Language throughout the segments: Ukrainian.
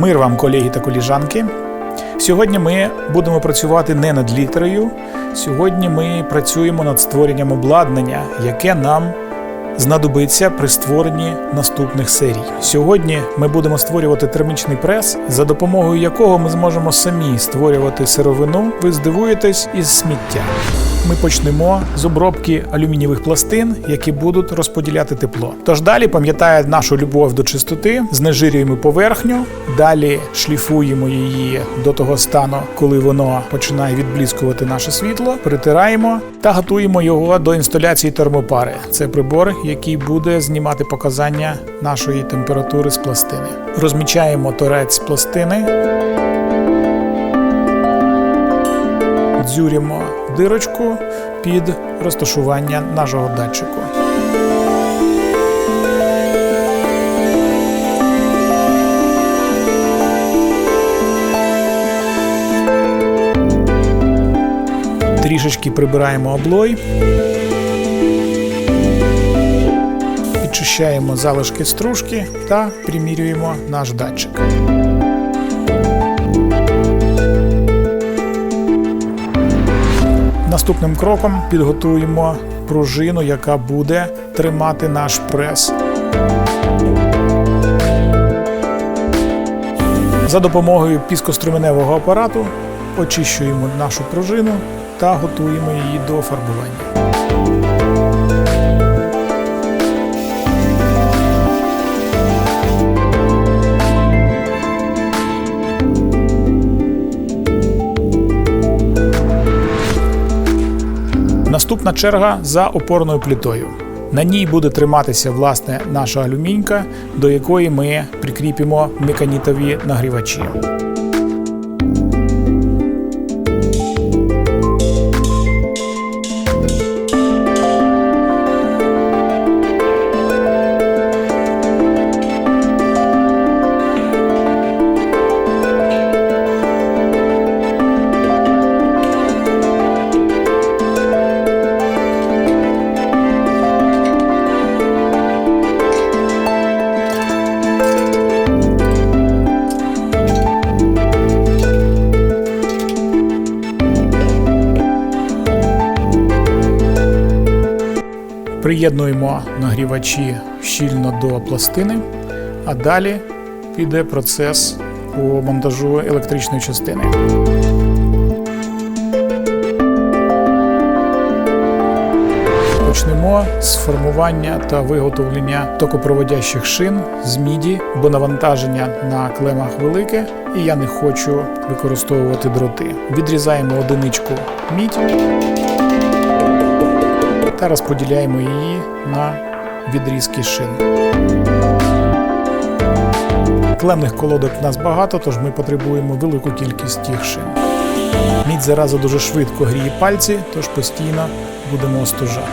Мир вам, колеги та коліжанки. Сьогодні ми будемо працювати не над літерою. Сьогодні ми працюємо над створенням обладнання, яке нам знадобиться при створенні наступних серій. Сьогодні ми будемо створювати термічний прес, за допомогою якого ми зможемо самі створювати сировину. Ви здивуєтесь із сміття. Ми почнемо з обробки алюмінієвих пластин, які будуть розподіляти тепло. Тож далі пам'ятає нашу любов до чистоти, знежирюємо поверхню, далі шліфуємо її до того стану, коли воно починає відблискувати наше світло, притираємо та готуємо його до інсталяції термопари. Це прибор, який буде знімати показання нашої температури з пластини. Розмічаємо торець пластини. дзюримо дирочку під розташування нашого датчику. Трішечки прибираємо облой. Підчищаємо залишки стружки та примірюємо наш датчик. Наступним кроком підготуємо пружину, яка буде тримати наш прес. За допомогою піскоструменевого апарату очищуємо нашу пружину та готуємо її до фарбування. Наступна черга за опорною плитою. На ній буде триматися власне наша алюмінька, до якої ми прикріпимо меканітові нагрівачі. Приєднуємо нагрівачі щільно до пластини, а далі піде процес по монтажу електричної частини. Почнемо з формування та виготовлення токопроводящих шин з міді, бо навантаження на клемах велике, і я не хочу використовувати дроти. Відрізаємо одиничку мідь та розподіляємо її на відрізки шин. Клемних колодок в нас багато, тож ми потребуємо велику кількість тих шин. Мідь зараза дуже швидко гріє пальці, тож постійно будемо остужати.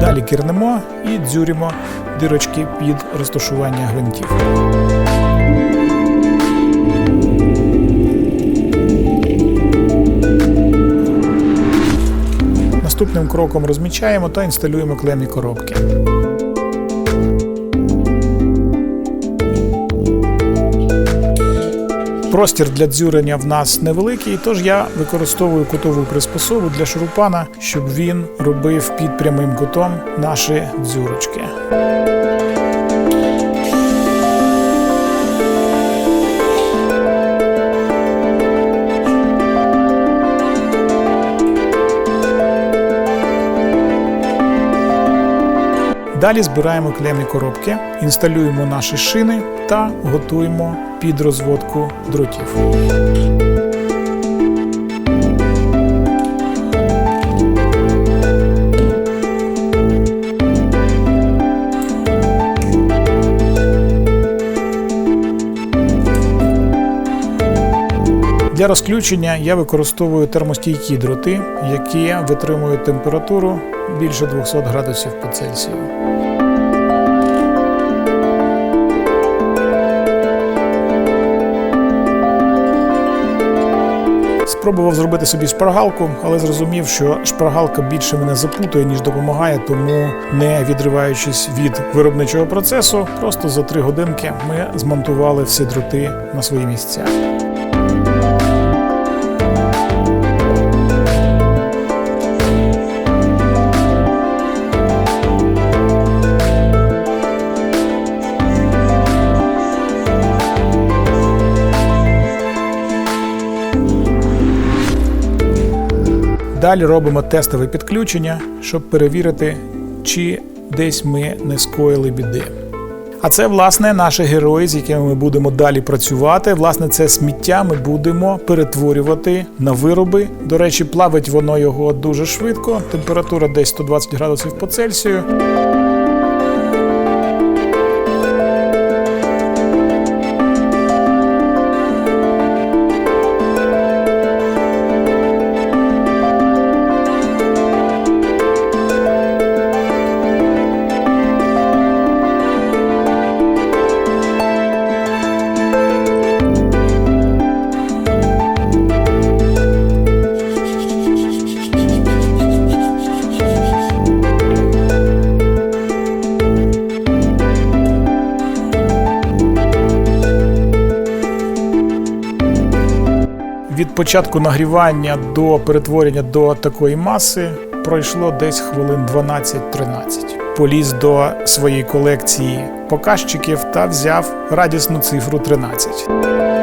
Далі кірнемо і дзюримо дирочки під розташування гвинтів. Наступним кроком розмічаємо та інсталюємо клемні коробки. Простір для дзюрення в нас невеликий, тож я використовую кутову приспособу для шурупана, щоб він робив під прямим кутом наші дзюрочки. Далі збираємо клемні коробки, інсталюємо наші шини та готуємо під розводку дротів. Для розключення я використовую термостійкі дроти, які витримують температуру більше 200 градусів по Цельсію. Спробував зробити собі шпаргалку, але зрозумів, що шпаргалка більше мене запутує, ніж допомагає, тому не відриваючись від виробничого процесу, просто за три годинки ми змонтували всі дроти на свої місця. Далі робимо тестове підключення, щоб перевірити, чи десь ми не скоїли біди. А це, власне, наші герої, з якими ми будемо далі працювати. Власне, це сміття ми будемо перетворювати на вироби. До речі, плавить воно його дуже швидко. Температура десь 120 градусів по Цельсію. Від початку нагрівання до перетворення до такої маси пройшло десь хвилин 12-13. Поліз до своєї колекції показчиків та взяв радісну цифру 13.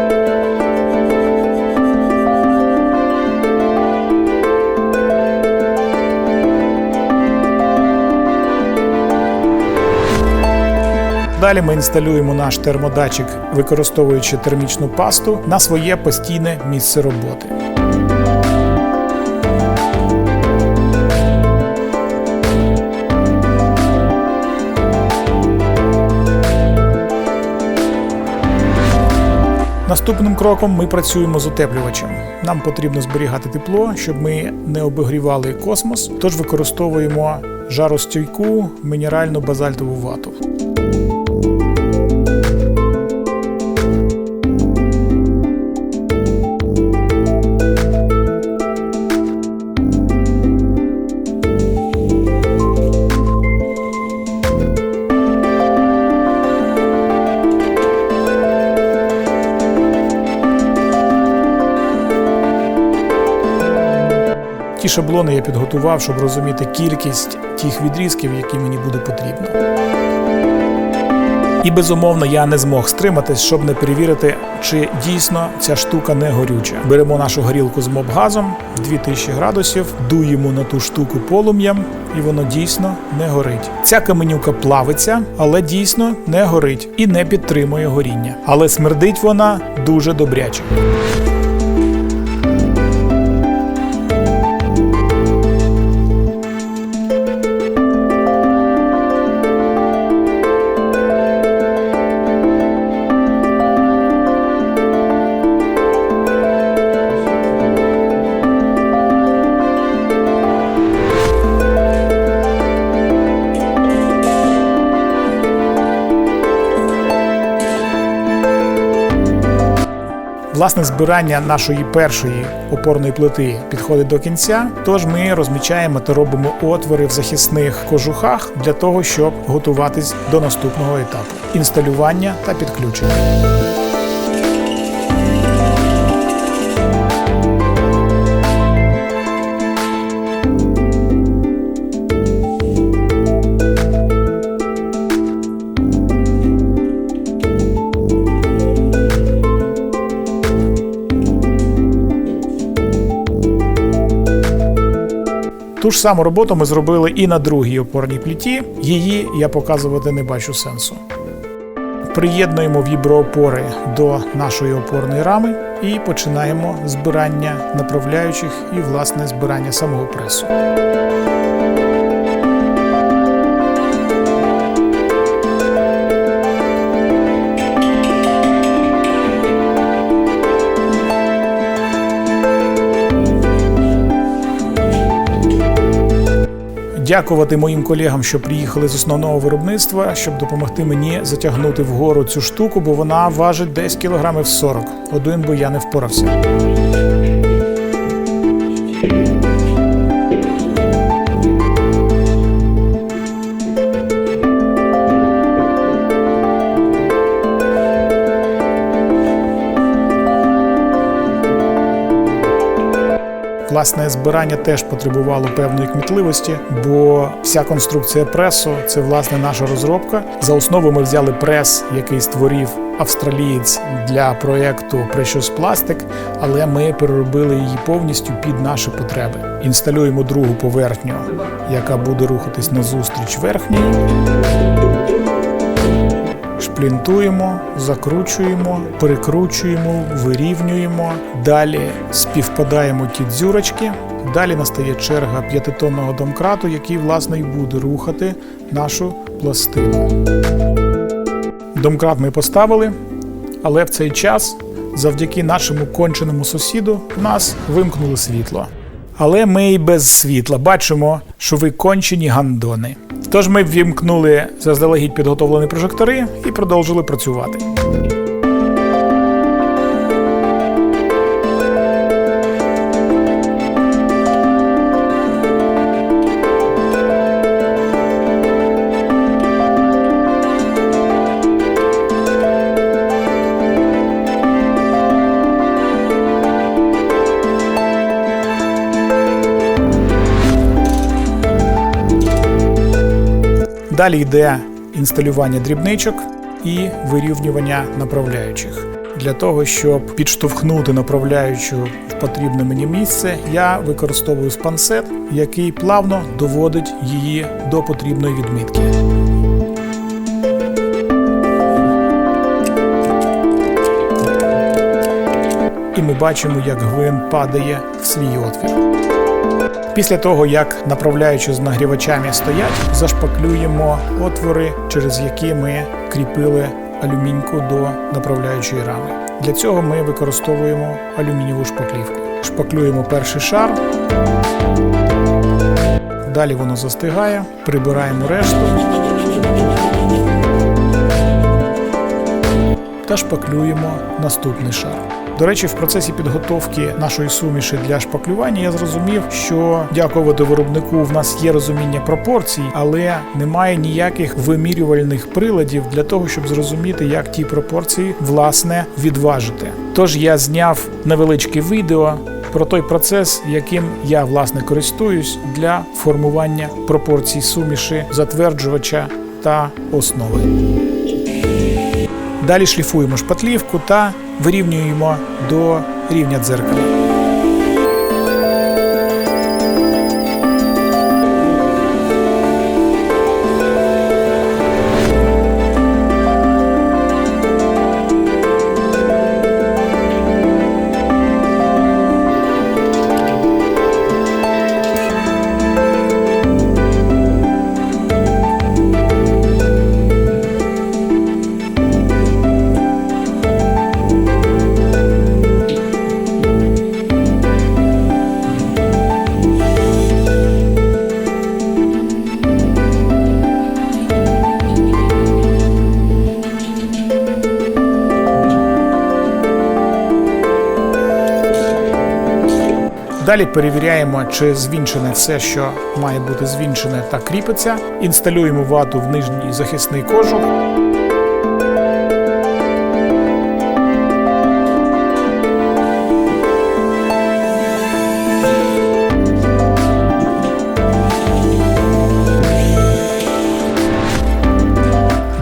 Далі ми інсталюємо наш термодатчик, використовуючи термічну пасту на своє постійне місце роботи. Наступним кроком ми працюємо з утеплювачем. Нам потрібно зберігати тепло, щоб ми не обігрівали космос, тож використовуємо жаростійку мінеральну базальтову вату. Шаблони я підготував, щоб розуміти кількість тих відрізків, які мені буде потрібно. І безумовно я не змог стриматись, щоб не перевірити, чи дійсно ця штука не горюча. Беремо нашу горілку з моб-газом 2000 градусів, дуємо на ту штуку полум'ям, і воно дійсно не горить. Ця каменюка плавиться, але дійсно не горить і не підтримує горіння. Але смердить вона дуже добряче. Власне, збирання нашої першої опорної плити підходить до кінця. Тож ми розмічаємо та робимо отвори в захисних кожухах для того, щоб готуватись до наступного етапу інсталювання та підключення. Ту ж саму роботу ми зробили і на другій опорній пліті. Її я показувати не бачу сенсу. Приєднуємо віброопори до нашої опорної рами і починаємо збирання направляючих і власне збирання самого пресу. дякувати моїм колегам, що приїхали з основного виробництва, щоб допомогти мені затягнути вгору цю штуку, бо вона важить десь кілограмів 40. Один би я не впорався. Власне, збирання теж потребувало певної кмітливості, бо вся конструкція пресу це власне наша розробка. За основу ми взяли прес, який створив австралієць для проєкту Precious Plastic, але ми переробили її повністю під наші потреби. Інсталюємо другу поверхню, яка буде рухатись назустріч верхній. Шплінтуємо, закручуємо, перекручуємо, вирівнюємо. Далі співпадаємо ті дзюрочки. Далі настає черга п'ятитонного домкрату, який власне і буде рухати нашу пластину. Домкрат ми поставили, але в цей час, завдяки нашому конченому сусіду, в нас вимкнули світло. Але ми і без світла бачимо, що ви кончені гандони. Тож ми ввімкнули заздалегідь підготовлені прожектори і продовжили працювати. Далі йде інсталювання дрібничок і вирівнювання направляючих. Для того, щоб підштовхнути направляючу в потрібне мені місце, я використовую спансет, який плавно доводить її до потрібної відмітки. І ми бачимо, як гвин падає в свій отвір. Після того, як направляючи з нагрівачами стоять, зашпаклюємо отвори, через які ми кріпили алюміньку до направляючої рами. Для цього ми використовуємо алюмінієву шпаклівку. Шпаклюємо перший шар, далі воно застигає, прибираємо решту та шпаклюємо наступний шар. До речі, в процесі підготовки нашої суміші для шпаклювання я зрозумів, що дякувати виробнику в нас є розуміння пропорцій, але немає ніяких вимірювальних приладів для того, щоб зрозуміти, як ті пропорції власне відважити. Тож я зняв невеличке відео. Про той процес, яким я власне користуюсь для формування пропорцій суміші, затверджувача та основи. Далі шліфуємо шпатлівку та вирівнюємо до рівня дзеркала. Далі перевіряємо, чи звінчене все, що має бути звінчене та кріпиться. Інсталюємо вату в нижній захисний кожух.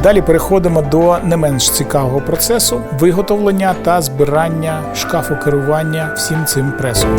Далі переходимо до не менш цікавого процесу виготовлення та збирання шкафу керування всім цим пресом.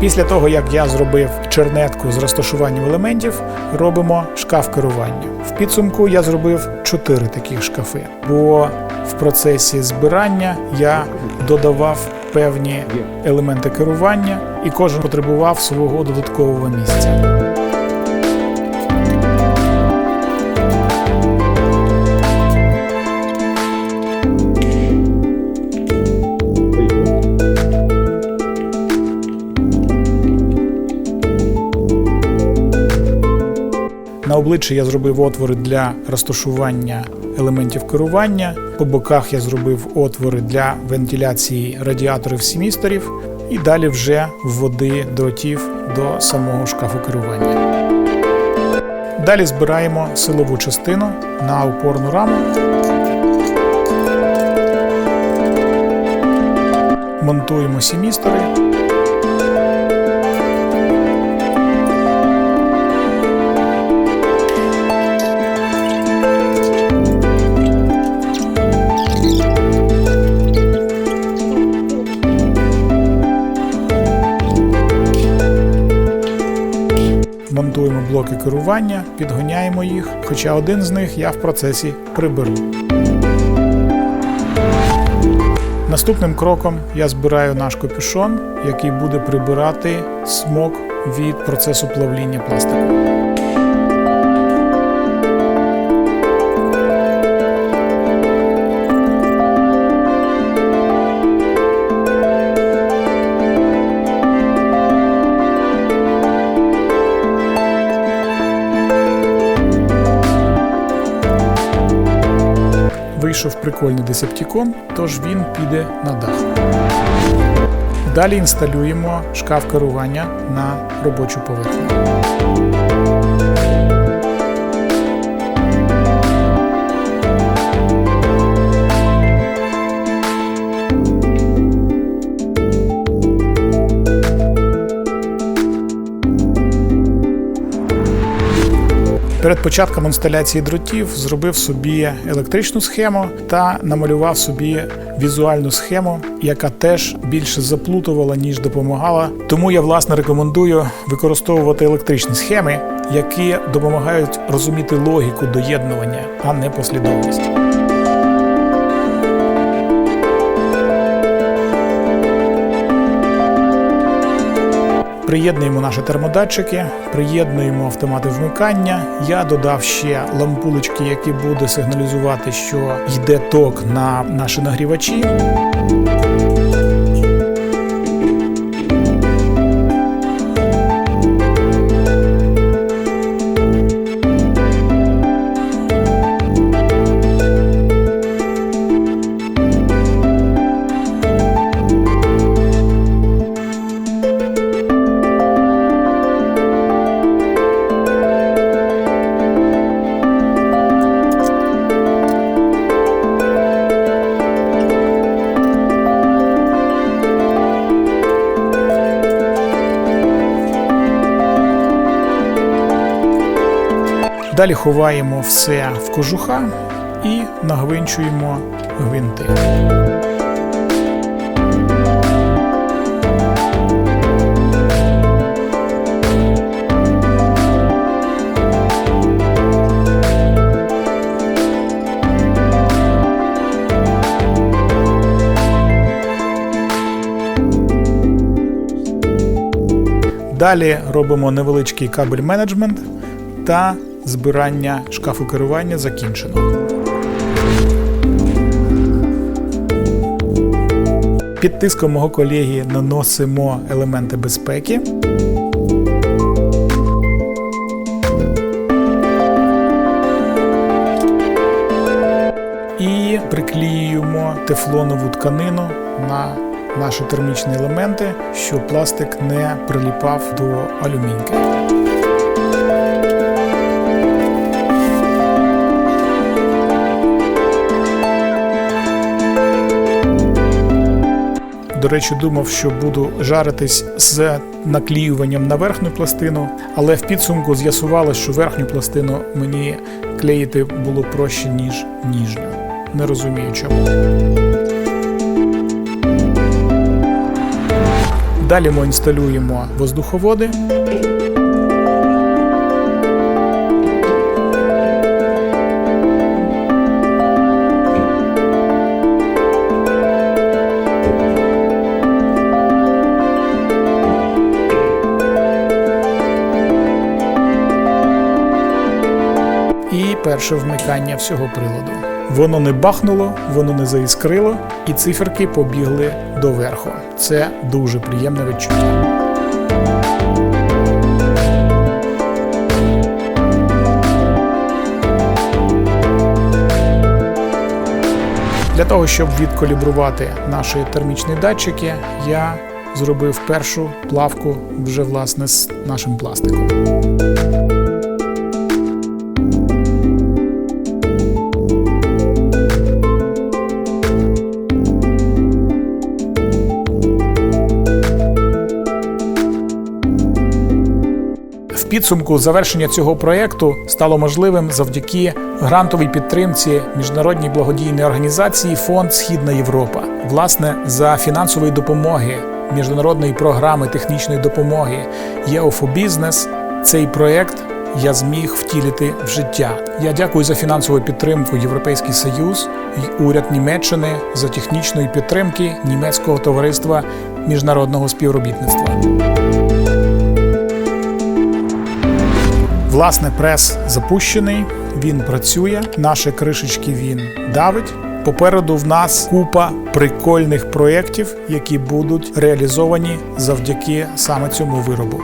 Після того, як я зробив чернетку з розташуванням елементів, робимо шкаф керування. В підсумку я зробив чотири таких шкафи, бо в процесі збирання я додавав певні елементи керування, і кожен потребував свого додаткового місця. На обличчі я зробив отвори для розташування елементів керування. По боках я зробив отвори для вентиляції радіаторів семісторів. І далі вже вводи дротів до самого шкафу керування. Далі збираємо силову частину на опорну раму. Монтуємо семістори. Монтуємо блоки керування, підгоняємо їх, хоча один з них я в процесі приберу. Наступним кроком я збираю наш капюшон, який буде прибирати смок від процесу плавління пластику. Вийшов прикольний десептікон, тож він піде на дах. Далі інсталюємо шкаф керування на робочу поверхню. Перед початком інсталяції дротів зробив собі електричну схему та намалював собі візуальну схему, яка теж більше заплутувала, ніж допомагала. Тому я власне рекомендую використовувати електричні схеми, які допомагають розуміти логіку доєднування, а не послідовність. Приєднуємо наші термодатчики, приєднуємо автомати вмикання. Я додав ще лампулечки, які буде сигналізувати, що йде ток на наші нагрівачі. Далі ховаємо все в кожуха і нагвинчуємо гвинти. Далі робимо невеличкий кабель менеджмент та збирання шкафу керування закінчено. Під тиском мого колеги наносимо елементи безпеки. І приклеюємо тефлонову тканину на наші термічні елементи, щоб пластик не приліпав до алюміньки. До речі, думав, що буду жаритись з наклеюванням на верхню пластину, але в підсумку з'ясувалося, що верхню пластину мені клеїти було проще, ніж ніжню. Не розумію чому. Далі ми інсталюємо воздуховоди. Перше вмикання всього приладу. Воно не бахнуло, воно не заіскрило, і циферки побігли доверху. Це дуже приємне відчуття. Для того, щоб відкалібрувати наші термічні датчики, я зробив першу плавку вже власне з нашим пластиком. Підсумку завершення цього проєкту стало можливим завдяки грантовій підтримці міжнародній благодійної організації Фонд Східна Європа. Власне, за фінансової допомоги міжнародної програми технічної допомоги ЄОФО Бізнес цей проєкт я зміг втілити в життя. Я дякую за фінансову підтримку Європейський Союз і уряд Німеччини за технічної підтримки німецького товариства міжнародного співробітництва. Власне, прес запущений, він працює, наші кришечки він давить. Попереду в нас купа прикольних проєктів, які будуть реалізовані завдяки саме цьому виробу.